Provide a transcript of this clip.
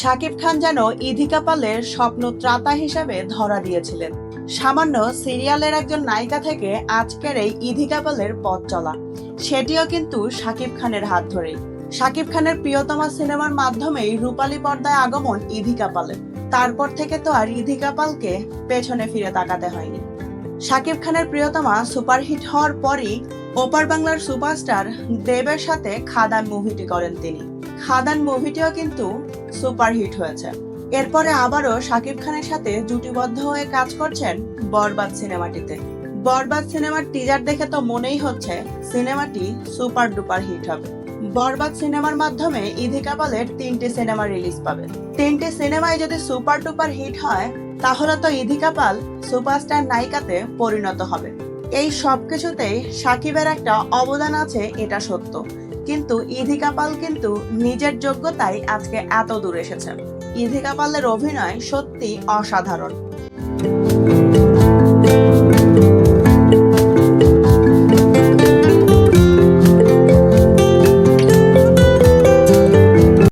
শাকিব খান যেন ইধিকা পালের স্বপ্ন ত্রাতা হিসাবে ধরা দিয়েছিলেন। সামান্য সিরিয়ালের একজন নায়িকা থেকে আজকের এই ইধিকা পালের পথ চলা। সেটিও কিন্তু শাকিব খানের হাত ধরেই। শাকিব খানের প্রিয়তমা সিনেমার মাধ্যমেই রূপালী পর্দায় আগমন ইধিকা পালের। তারপর থেকে তো আর ইধিকা পালকে পেছনে ফিরে তাকাতে হয়নি। শাকিব খানের প্রিয়তমা সুপারহিট হওয়ার পরই ওপার বাংলার সুপারস্টার দেবের সাথে খাদান মুভিটি করেন তিনি। খাদান মুভিটিও কিন্তু সুপারহিট হয়েছে। এরপরে আবারও শাকিব খানের সাথে জুটিবদ্ধ হয়ে কাজ করছেন বরবাদ সিনেমাটিতে। বরবাদ সিনেমার টিজার দেখে তো মনেই হচ্ছে সিনেমাটি সুপার ডুপার হিট হবে। বরবাদ সিনেমার মাধ্যমে ইধিকা পালের তিনটি সিনেমা রিলিজ পাবে। তিনটি সিনেমায় যদি সুপার ডুপার হিট হয়, তাহলে তো ইধিকা পাল সুপারস্টার নায়িকাতে পরিণত হবে। এই সবকিছুতেই সাকিবের একটা অবদান আছে, এটা সত্য। কিন্তু ইধিকা পাল কিন্তু নিজের যোগ্যতায় আজকে এত দূর এসেছেন। ইধিকা পালের অভিনয় সত্যি অসাধারণ।